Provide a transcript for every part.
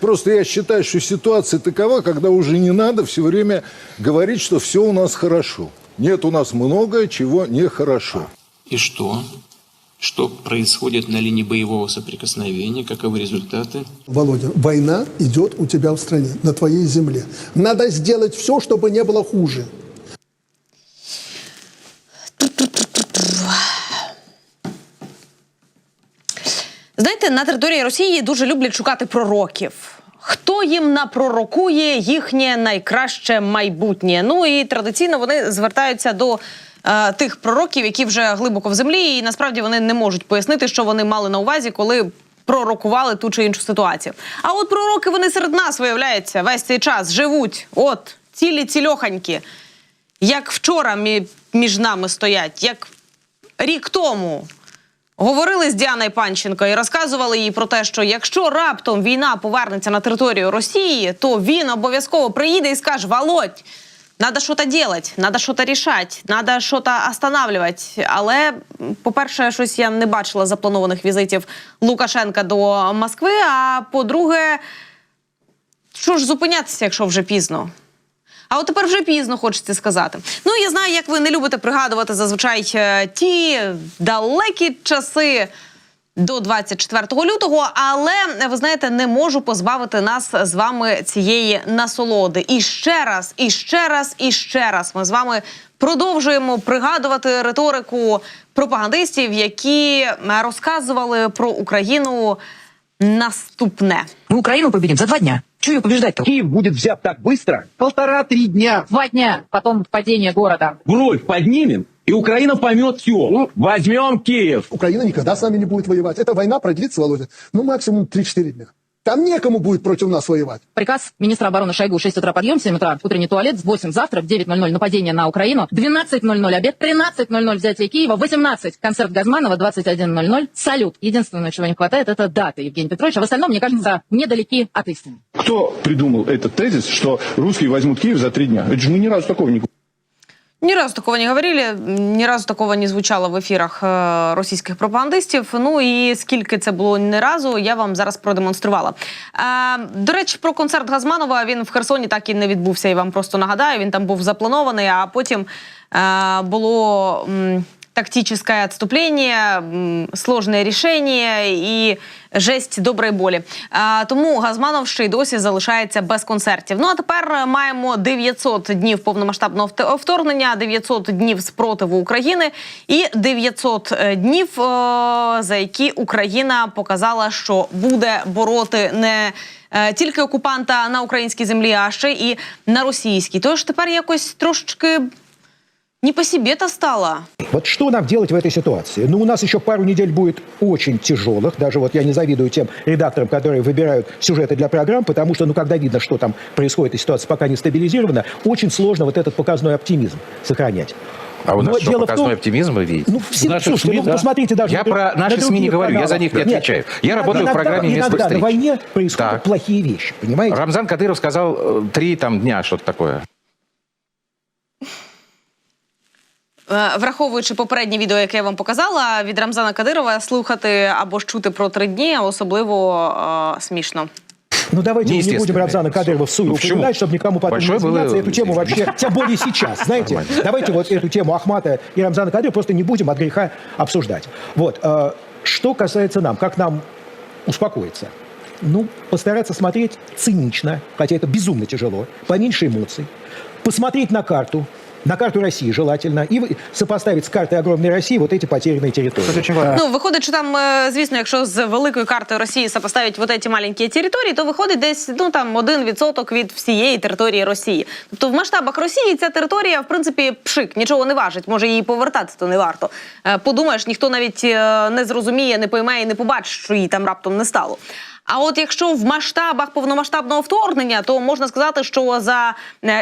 Просто я считаю, что ситуация такова, когда уже не надо все время говорить, что все у нас хорошо. Нет, у нас многое чего нехорошо. И что? Что происходит на линии боевого соприкосновения? Каковы результаты? Володя, война идет у тебя в стране, на твоей земле. Надо сделать все, чтобы не было хуже. Знаєте, на території Росії дуже люблять шукати пророків. Хто їм напророкує їхнє найкраще майбутнє? Ну і традиційно вони звертаються до е, тих пророків, які вже глибоко в землі, і насправді вони не можуть пояснити, що вони мали на увазі, коли пророкували ту чи іншу ситуацію. А от пророки вони серед нас виявляється весь цей час живуть. От цілі цільоханькі, як вчора між нами стоять, як рік тому. Говорили з Діаною Панченко і розказували їй про те, що якщо раптом війна повернеться на територію Росії, то він обов'язково приїде і скаже: Володь, надо щось робити, надо щось рішати, надо щось останавливати. Але, по-перше, щось я не бачила запланованих візитів Лукашенка до Москви. А по-друге, що ж зупинятися, якщо вже пізно? А от тепер вже пізно хочеться сказати. Ну я знаю, як ви не любите пригадувати зазвичай е, ті далекі часи. До 24 лютого, але ви знаєте, не можу позбавити нас з вами цієї насолоди. І ще раз, і ще раз, і ще раз ми з вами продовжуємо пригадувати риторику пропагандистів, які е, розказували про Україну наступне. Мы Украину победим за два дня. Чего ее побеждать-то? Киев будет взят так быстро? Полтора-три дня. Два дня, потом падение города. Бровь поднимем, и Украина поймет все. Возьмем Киев. Украина никогда с нами не будет воевать. Эта война продлится, Володя, ну максимум 3-4 дня. Там некому будет против нас воевать. Приказ министра обороны Шойгу 6 утра подъем, 7 утра утренний туалет, 8 завтрак, 9.00 нападение на Украину, 12.00 обед, 13.00 взятие Киева, 18 концерт Газманова, 21.00 салют. Единственное, чего не хватает, это даты Евгения Петровича. В остальном, мне кажется, недалеки от истины. Кто придумал этот тезис, что русские возьмут Киев за три дня? Это же мы ни разу такого не Ни разу такого не говорили, ні разу такого не звучало в ефірах е, російських пропагандистів. Ну і скільки це було не разу, я вам зараз продемонструвала. Е, до речі, про концерт Газманова він в Херсоні так і не відбувся. Я вам просто нагадаю, він там був запланований, а потім е, було. Тактическое отступление, м, сложное рішення і жесть доброї болі. А, тому Газманов ще й досі залишається без концертів. Ну а тепер е, маємо 900 днів повномасштабного вторгнення, 900 днів спротиву України і 900 е, днів, е, за які Україна показала, що буде бороти не тільки окупанта на українській землі, а ще і на російській. Тож тепер якось трошечки не по себе-то стало. Вот что нам делать в этой ситуации? Ну, у нас еще пару недель будет очень тяжелых. Даже вот я не завидую тем редакторам, которые выбирают сюжеты для программ, потому что, ну, когда видно, что там происходит, и ситуация пока не стабилизирована, очень сложно вот этот показной оптимизм сохранять. А у нас Но что, дело в показной том- оптимизм вы видите? Ну, все, Наших слушайте, СМИ, ну, да. посмотрите даже... Я на про на наши СМИ не говорю, я каналах. за них не Нет, отвечаю. Я иногда- работаю в иногда- программе «Местных Иногда на встреч». войне происходят Так. плохие вещи, понимаете? Рамзан Кадыров сказал э, три там дня, что-то такое. Враховуючи попереднє відео, яке я вам показала від Рамзана Кадирова, слухати або ж чути про три дні особливо е, смішно. Ну, давайте мы не Неестественно. будем Рамзана Кадырова в суе Ну, почему? упоминать, чтобы никому потом Большое не смеяться. было Эту тему вообще, тем более сейчас, знаете. Нормально. Давайте вот эту тему Ахмата и Рамзана Кадырова просто не будем от греха обсуждать. Вот. э, Что касается нам, как нам успокоиться? Ну, постараться смотреть цинично, хотя это безумно тяжело, поменьше эмоций, посмотреть на карту, на карту России желательно, и вы- сопоставить с картой огромной России вот эти потерянные территории. Ну виходить, що там, е, звісно, якщо з великою картою Росії сопоставить вот эти маленькі території, то виходить десь ну там один відсоток від всієї території Росії. Тобто в масштабах Росії ця територія, в принципі, пшик, нічого не важить. Може її повертати, то не варто. Е, Подумаєш, ніхто навіть е, не зрозуміє, не пойме і не побачить, що її там раптом не стало. А от якщо в масштабах повномасштабного вторгнення, то можна сказати, що за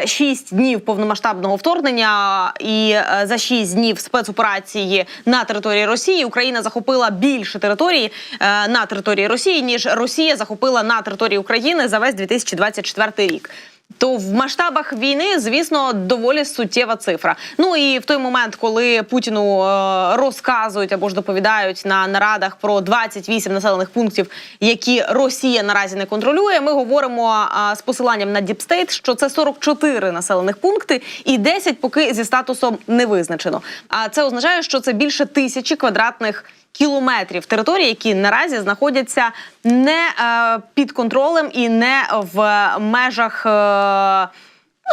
6 днів повномасштабного вторгнення і е, за 6 днів спецоперації на території Росії Україна захопила більше територій е, на території Росії, ніж Росія захопила на території України за весь 2024 рік. То в масштабах війни, звісно, доволі суттєва цифра. Ну і в той момент, коли Путіну е, розказують або ж доповідають на нарадах про 28 населених пунктів, які Росія наразі не контролює, ми говоримо е, з посиланням на Діпстейт, що це 44 населених пункти і 10 поки зі статусом не визначено. А це означає, що це більше тисячі квадратних кілометрів території, які наразі знаходяться не е, під контролем і не в межах. Е,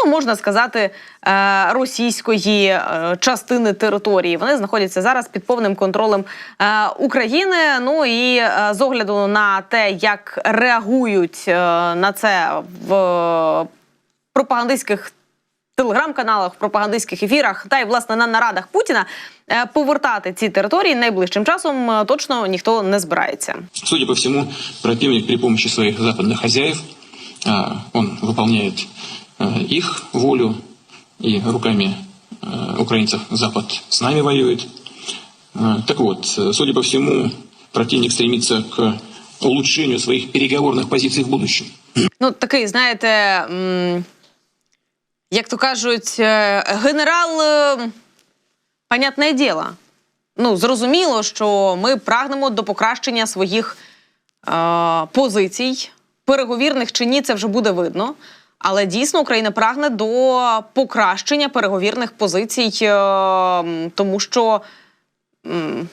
Ну, можна сказати, е, російської частини території. Вони знаходяться зараз під повним контролем України. Ну і з огляду на те, як реагують на це в пропагандистських телеграм-каналах, в пропагандистських ефірах та й власне на нарадах Путіна е, повертати ці території найближчим часом е, точно ніхто не збирається. Судя по всему, противник при помощи своих западных хозяев, а, он выполняет а, их волю, и руками а, украинцев Запад с нами воюет. А, Так вот, э, судя по всему, противник стремится к улучшению своих переговорных позиций в будущем. Ну, такий, знаєте, м, як то кажуть, е, генерал, е, понятне діло. Ну, зрозуміло, що ми прагнемо до покращення своїх е, позицій, переговірних чи ні, це вже буде видно. Але дійсно Україна прагне до покращення переговірних позицій, е, тому що м,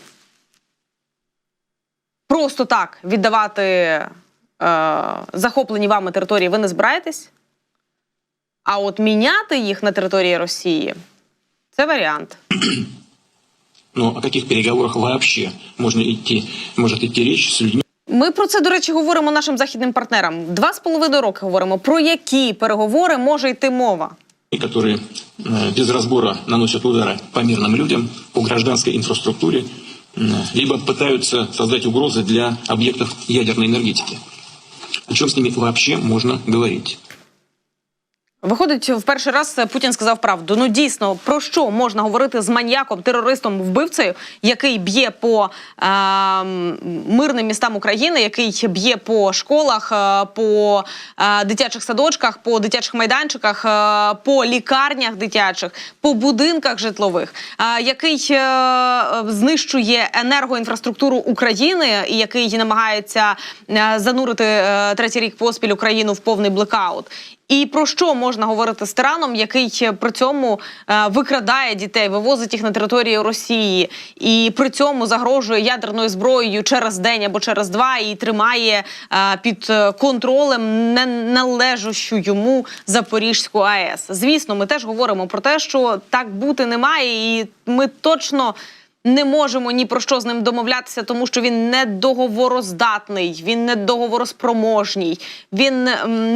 просто так віддавати е, захоплені вами території ви не збираєтесь. А от міняти їх на території Росії це варіант. Но о каких переговорах вообще можно идти, может идти речь с людьми, Ми про це, до речі, говоримо нашим західним партнерам. Два з половиною роки говоримо. Про які переговори може йти мова? которые э, без разбора наносят удары по мирным людям, по гражданской инфраструктуре, м, либо пытаются создать угрозы для объектов ядерной энергетики. О чем с ними вообще можно говорить? Виходить, в перший раз Путін сказав правду. Ну дійсно, про що можна говорити з маньяком, терористом, вбивцею, який б'є по е, мирним містам України, який б'є по школах, е, по е, дитячих садочках, по дитячих майданчиках, е, по лікарнях дитячих, по будинках житлових, е, який е, знищує енергоінфраструктуру України і який намагається е, занурити е, третій рік поспіль Україну в повний блекаут. І про що можна говорити з тираном, який е, при цьому е, викрадає дітей, вивозить їх на територію Росії, і при цьому загрожує ядерною зброєю через день або через два, і тримає е, під контролем не належущу йому Запорізьку АЕС. Звісно, ми теж говоримо про те, що так бути не має, і ми точно. Не можемо ні про що з ним домовлятися, тому що він не договороздатний, він не договороспроможній, він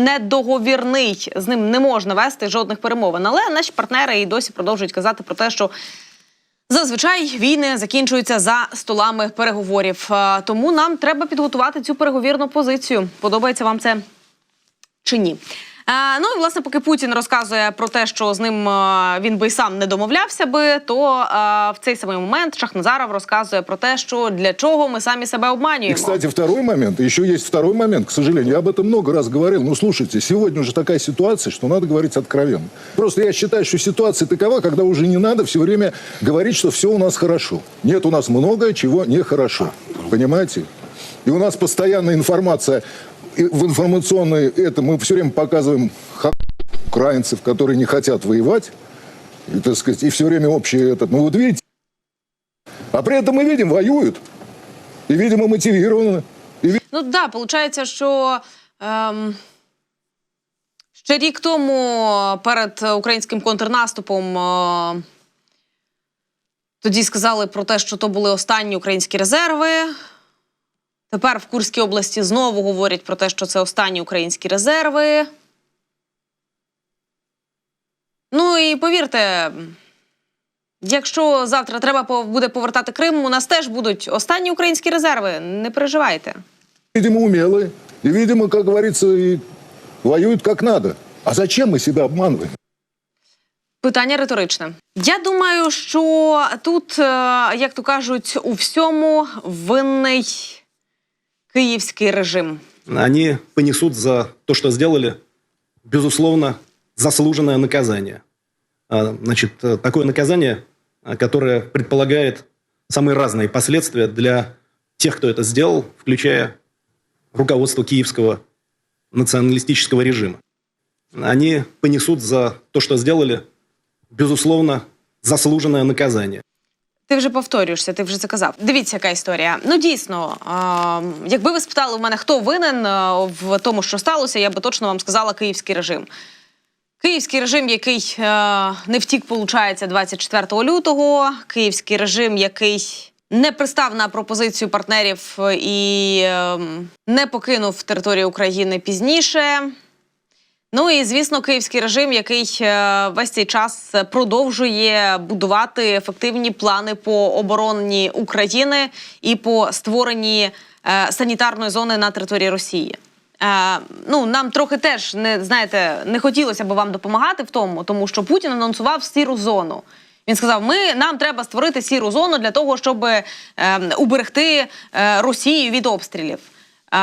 не договірний. З ним не можна вести жодних перемовин. Але наші партнери і досі продовжують казати про те, що зазвичай війни закінчуються за столами переговорів. Е, Тому нам треба підготувати цю переговірну позицію. Подобається вам це чи ні? Е, ну і власне, поки Путін розказує про те, що з ним е, він би й сам не домовлявся би, то е, в цей самий момент Шахназаров розказує про те, що для чого ми самі себе обманюємо. кстати, второй момент, еще есть второй момент, к сожалению, я об этом много раз говорил. Ну, слушайте, сегодня уже такая ситуация, что надо говорить откровенно. Просто я считаю, что ситуация такова, когда уже не надо все время говорить, что все у нас хорошо. Нет, у нас много чего нехорошо. Понимаете? И у нас постоянная информация в информационной это мы все время показываем ха- украинцев, которые не хотят воевать, и, так сказать, и все время общий этот. Ну вот видите, а при этом мы видим, воюют. И, видимо, мотивированы. И, ви- Ну да, виходить, що ем, ще рік тому перед українським контрнаступом е, тоді сказали про те, що то були останні українські резерви. Тепер в Курській області знову говорять про те, що це останні українські резерви. Ну і повірте, якщо завтра треба по- буде повертати Крим, у нас теж будуть останні українські резерви. Не переживайте. видимо, умелые. И, видимо, как говорится, и воюют как надо. А зачем мы себя обманываем? Питання риторичне. Я думаю, що тут, е, як то кажуть, у всьому винний Київський режим. Они понесут за то, что сделали, безусловно, заслуженное наказание. А, Значит, э, такое наказание, а, которое предполагает самые разные последствия для тех, кто это сделал, включая руководство киевского националистического режима. Они понесут за то, что сделали, безусловно, заслуженное наказание. Ти вже повторюєшся, ти вже це казав. Дивіться, яка історія. Ну дійсно, е, якби ви спитали у мене, хто винен в тому, що сталося, я би точно вам сказала київський режим. Київський режим, який е, не втік, получається, 24 лютого. Київський режим, який не пристав на пропозицію партнерів і е, не покинув територію України пізніше. Ну і звісно, київський режим, який е, весь цей час продовжує будувати ефективні плани по обороні України і по створенні е, санітарної зони на території Росії. Е, ну нам трохи теж не знаєте, не хотілося б вам допомагати в тому, тому що Путін анонсував сіру зону. Він сказав: Ми нам треба створити сіру зону для того, щоб е, уберегти Росію від обстрілів. Е,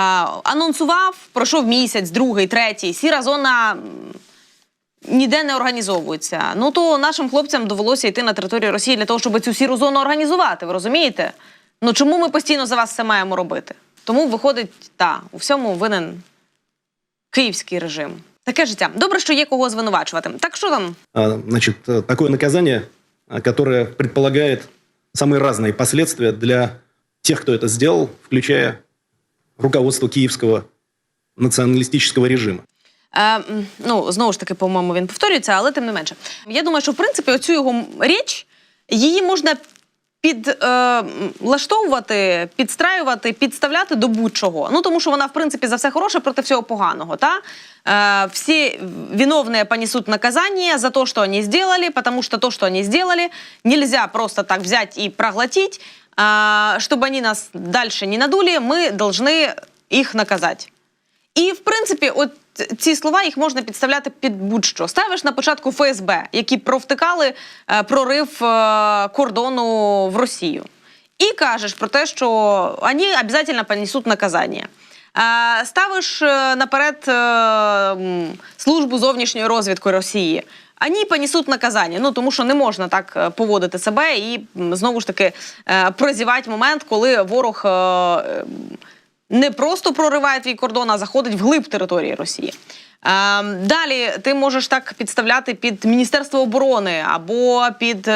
анонсував, пройшов місяць, другий, третій. Сіра зона м, ніде не організовується. Ну то нашим хлопцям довелося йти на територію Росії для того, щоб цю сіру зону організувати. Ви розумієте? Ну чому ми постійно за вас це маємо робити? Тому виходить, та у всьому винен київський режим. Таке життя. Добре, що є кого звинувачувати. Так що там? А, Значит, э, такое наказание, а, которое предполагает самые разные последствия для тех, кто это сделал, включая руководство киевского националистического режима. Е, ну, знову ж таки, по-моєму, він повторюється, але тим не менше. Я думаю, що в принципі оцю його річ її можна підлаштовувати, підстраювати, підставляти до будь-чого. Ну тому що вона, в принципі, за все хороше проти всього поганого. Та? Е, всі виновные понесут наказание за то, что они сделали, потому что то, что они сделали, нельзя просто так взять и проглотить Е, чтобы они нас дальше не надули, мы должны их наказать. І в принципі, от ці слова їх можна підставляти під будь-що. Ставиш на початку ФСБ, які провтикали е, прорив е, кордону в Росію, і кажеш про те, що вони обов'язково понесуть наказання. Е, ставиш е, наперед е, м, службу зовнішньої розвідки Росії. Вони понесуть наказання. Ну тому що не можна так е, поводити себе і знову ж таки е, прозівати момент, коли ворог. е, не просто прориває твій кордон, а заходить вглиб території Росії. Е, далі ти можеш так підставляти під Міністерство оборони або під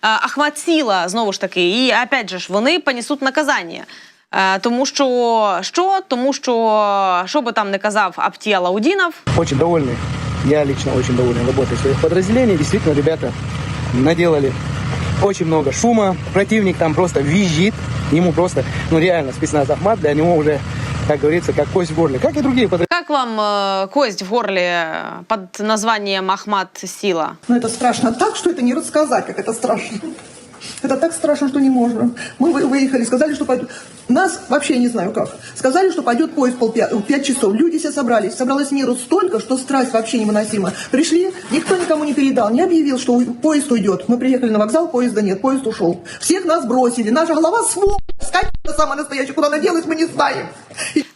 Ахмат Сіла, знову ж таки. І опять же ж, вони понесуть наказання. Тому що що? Тому що що би там не казав Аптія Лаудінов, Очень довольны. Я лично очень доволен работой своих подразделений. Действительно, ребята наделали очень много шума. Противник там просто визжит. Ему просто, ну реально, спецназ Ахмат для него уже, как говорится, как кость в горле. Как и другие подразделения. як вам е, кость в горлі під названням Ахмат Сіла? Но это страшно так, что это не рассказать, как это страшно. Это так страшно, что не можно. Мы вы- выехали, сказали, что пойдет. Нас вообще не знаю как. Сказали, что пойдет поезд пол пя- в пять часов. Люди все собрались. Собралось миру столько, что страсть вообще невыносима. Пришли, никто никому не передал, не объявил, что у- поезд уйдет. Мы приехали на вокзал, поезда нет, поезд ушел. Всех нас бросили. Наша голова сволочь. Скотина самая настоящая. Куда она делась, мы не знаем.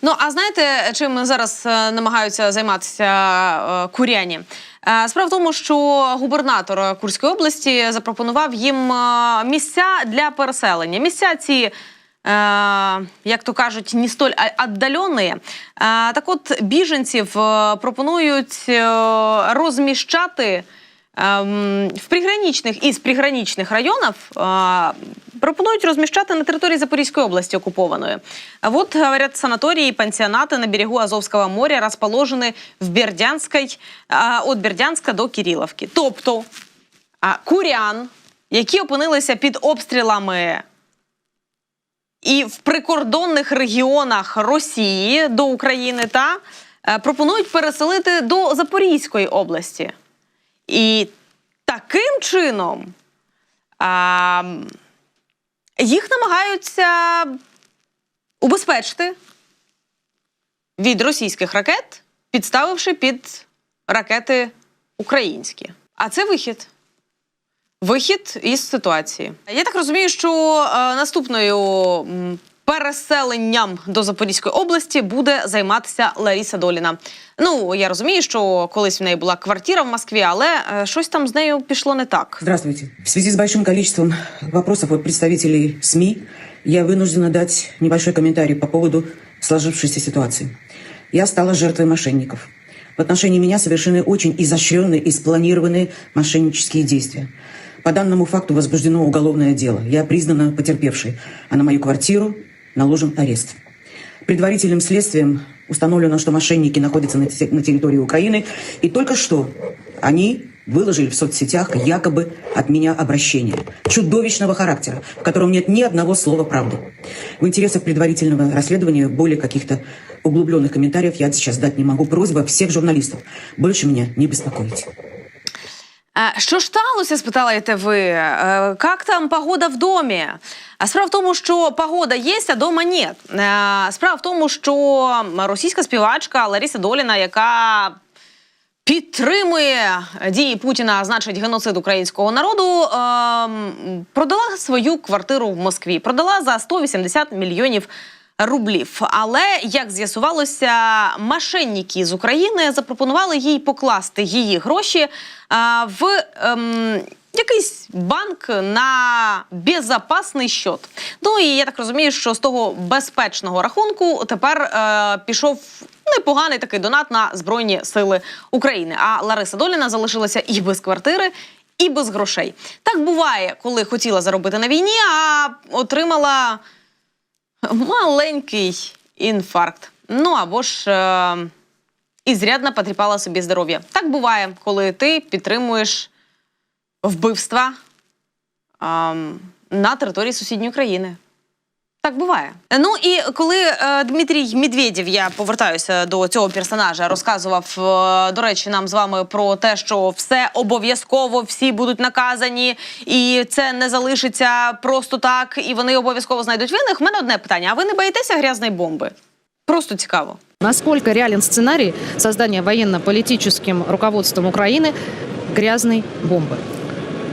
Ну а знаєте, чим зараз е, намагаються займатися е, куряні? Е, Справа в тому, що губернатор Курської області запропонував їм е, місця для переселення. Місця ці. е, Як то кажуть, не столь віддалені. Так от біженців пропонують розміщати в приграничних із приграничних районів пропонують розміщати на території Запорізької області окупованої. А Вот, говорят, санатории и пансионаты на берегу Азовского моря расположены в Бердянской, от Бердянська до Кириловки. Тобто курян, які опинилися під обстрілами і в прикордонних регіонах Росії до України, та е, пропонують переселити до Запорізької області. І таким чином а, їх намагаються убезпечити від російських ракет, підставивши під ракети українські. А це вихід. Вихід із ситуації. Я так розумію, що е, наступною переселенням до Запорізької області буде займатися Ларіса Доліна. Ну я розумію, що колись в неї була квартира в Москві, але е, щось там з нею пішло не так. Здравствуйте. В связи с большим количеством вопросов от представителей СМИ я вынуждена дать небольшой комментарий по поводу сложившейся ситуации. Я стала жертвой мошенников. В отношении меня совершены очень изощренные и спланированные мошеннические действия. По данному факту возбуждено уголовное дело. Я признана потерпевшей, а на мою квартиру наложен арест. Предварительным следствием установлено, что мошенники находятся на те- на территории Украины, и только что они выложили в соцсетях якобы от меня обращение чудовищного характера, в котором нет ни одного слова правды. В интересах предварительного расследования более каких-то углубленных комментариев я сейчас дать не могу. Просьба всех журналистов больше меня не беспокоить. Що ж сталося? Спитаєте ви. Е, Як там погода в домі? А справа в тому, що погода є, а дома ні. Е, Справа в тому, що російська співачка Лариса Доліна, яка підтримує дії Путіна, значить геноцид українського народу, ем, продала свою квартиру в Москві. Продала за 180 мільйонів рублів. Але як з'ясувалося, мошенники з України запропонували їй покласти її гроші а, в. Ем, Якийсь банк на безопасний счет. Ну і я так розумію, що з того безпечного рахунку тепер е, пішов непоганий такий донат на Збройні Сили України. А Лариса Доліна залишилася і без квартири, і без грошей. Так буває, коли хотіла заробити на війні, а отримала маленький інфаркт. Ну або ж е, ізрядно потріпала собі здоров'я. Так буває, коли ти підтримуєш вбивства е на території сусідньої країни. Так буває. Ну і коли е, Дмитрій Медведєв, я повертаюся до цього персонажа, розказував, е, до речі, нам з вами про те, що все обов'язково, всі будуть наказані, і це не залишиться просто так, і вони обов'язково знайдуть винних. У мене одне питання: а ви не боїтеся грязної бомби? Просто цікаво. Насколько реален сценарий создания военно-политическим руководством Украины грязной бомбы?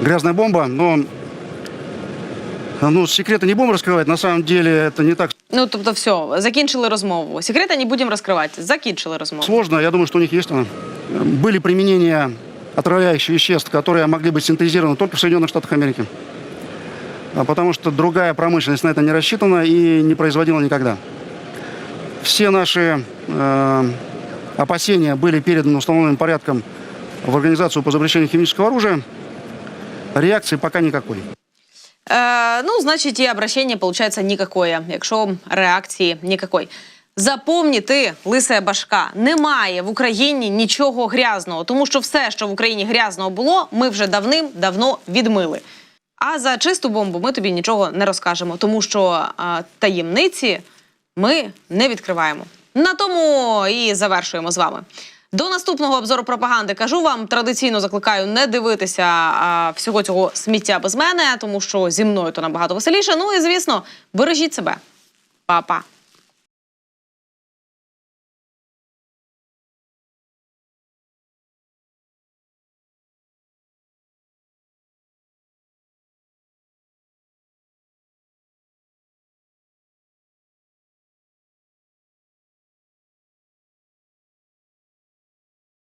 Грязная бомба, но... Ну, секреты не будем раскрывать. На самом деле это не так Ну тобто, все, закінчили розмову. Секрети не будемо розкривати. Закінчили розмову. сложно. Я думаю, что у них есть она. Были применения отравляющих веществ, которые могли быть синтезированы только в Соединенных Штатах Америки. А Потому что другая промышленность на это не рассчитана и не производила никогда. Все наши э, опасения были переданы установленным порядком в Организацию по запрещению химического оружия. Реакции пока никакой. Е, ну, значить, і обращення, получается, никакое, якщо реакції никакой. Запомні ти, лисе башка, немає в Україні нічого грязного, тому що все, що в Україні грязного було, ми вже давним-давно відмили. А за чисту бомбу ми тобі нічого не розкажемо, тому що е, таємниці ми не відкриваємо. На тому і завершуємо з вами. До наступного обзору пропаганди кажу вам традиційно закликаю не дивитися а, всього цього сміття без мене, тому що зі мною то набагато веселіше. Ну і звісно, бережіть себе, Па-па.